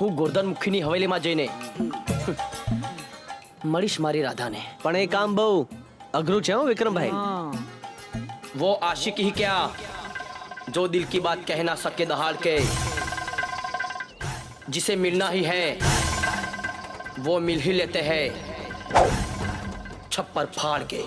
હું ગોરધન મુખીની હવેલીમાં જઈને મળીશ મારી રાધાને પણ એ કામ બહુ અઘરું છે હો વિક્રમભાઈ वो आशिक ही क्या जो दिल की बात कह ना सके दहाड़ के जिसे मिलना ही है वो मिल ही लेते हैं छप्पर फाड़ के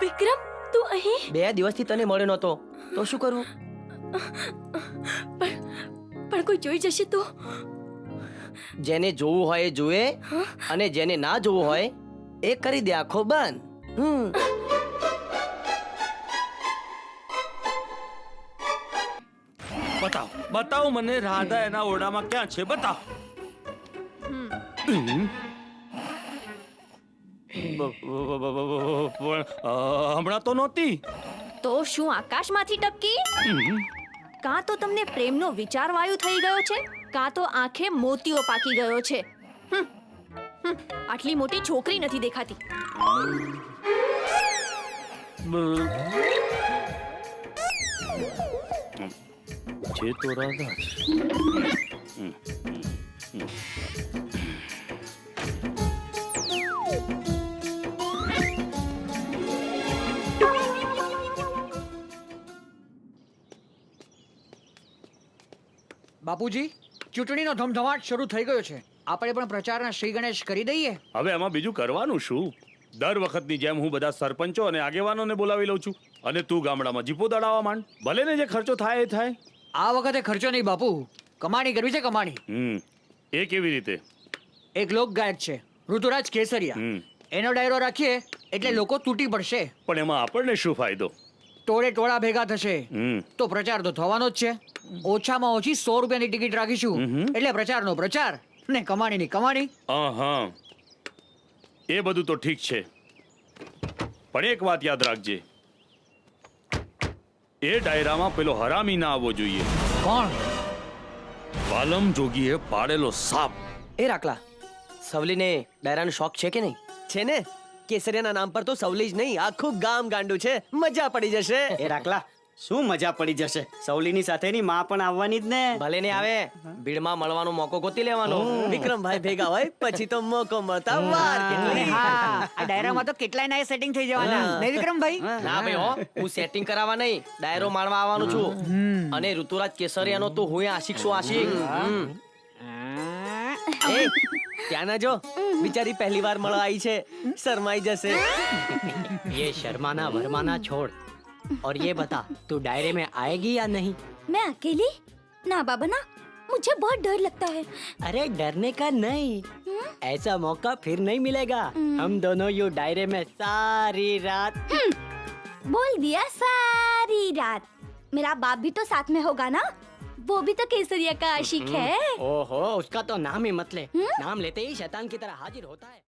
વિક્રમ તું અહીં? બે દિવસથી તને મળ્યો નતો તો શું કરું? પણ કોઈ જોઈ જશે તો? જેને જોવું હોય એ જુએ અને જેને ના જોવું હોય એ કરી દે આખો બંધ હમ. બતાવ બતાવ મને રાધા એના ઓરડામાં ક્યાં છે બતાવ. પણ, અ, હમણાં તો નહોતી. તો શું આકાશમાંથી ટપકી? કાં તો તમને પ્રેમનો વિચાર વાયુ થઈ ગયો છે? કાં તો આંખે મોતીઓ પાકી ગયો છે? આટલી મોટી છોકરી નથી દેખાતી. છે તો રાધા બાપુજી ચૂંટણીનો ધમધમાટ શરૂ થઈ ગયો છે. આપણે પણ પ્રચારના શ્રી ગણેશ કરી દઈએ. હવે એમાં બીજું કરવાનું શું? દર વખતની જેમ હું બધા સરપંચો અને આગેવાનોને બોલાવી લઉં છું. અને તું ગામડામાં જીપો દડાવવા માંડ. ભલે ને જે ખર્ચો થાય એ થાય. આ વખતે ખર્ચો નહીં બાપુ. કમાણી કરવી છે કમાણી. હમ. એ કેવી રીતે? એક લોક ગાયક છે ઋતુરાજ કેસરિયા. હમ. એનો ડાયરો રાખીએ એટલે લોકો તૂટી પડશે. પણ એમાં આપણને શું ફાયદો? ટોળે ટોળા ભેગા થશે. હમ. તો પ્રચાર તો થવાનો જ છે. ઓછામાં ઓછી સો રૂપિયાની ટિકિટ રાખીશું. એટલે પ્રચારનો પ્રચાર ને કમાણીની કમાણી. હા એ બધું તો ઠીક છે. પણ એક વાત યાદ રાખજે. એ ડાયરામાં પેલો હરામી ના આવવો જોઈએ. કોણ? વાલમ જોગીએ પાડેલો સાપ. એ રાખલા સવલીને ડાયરાનો શોખ છે કે નહીં? છે ને? કેસરિયાના નામ પર તો સવલી જ નહીં આખું ગામ ગાંડું છે. મજા પડી જશે. એ રાખલા શું મજા પડી જશે? સૌલીની સાથેની માં પણ આવવાની જ ને. ભલે ને આવે ભીડમાં મળવાનો મોકો ગોતી લેવાનો. વિક્રમભાઈ ભેગા હોય પછી તો મોકો મળતા વાર અને કેટલી. હા આ ડાયરામાં તો કેટલાય નાય સેટિંગ થઈ જવાના. નહીં વિક્રમભાઈ? ના ભાઈ હો હું સેટિંગ કરાવવા નહીં ડાયરો મારવા આવવાનું છું. અને ઋતુરાજ કેસરિયાનો તો હું આશિક છું આશિક. હમ. એ ત્યાં ના જો બિચારી પહેલી વાર મળવા આવી છે શરમાઈ જશે ये शर्माना वरमाना छोड़ और ये बता तू डायरे में आएगी या नहीं मैं अकेली ना बाबा ना मुझे बहुत डर लगता है अरे डरने का नहीं ऐसा मौका फिर नहीं मिलेगा हम दोनों यू डायरे में सारी रात बोल दिया सारी रात मेरा बाप भी तो साथ में होगा ना वो भी तो केसरिया का आशिक है ओहो उसका तो नाम ही मत ले नाम लेते ही शैतान की तरह हाजिर होता है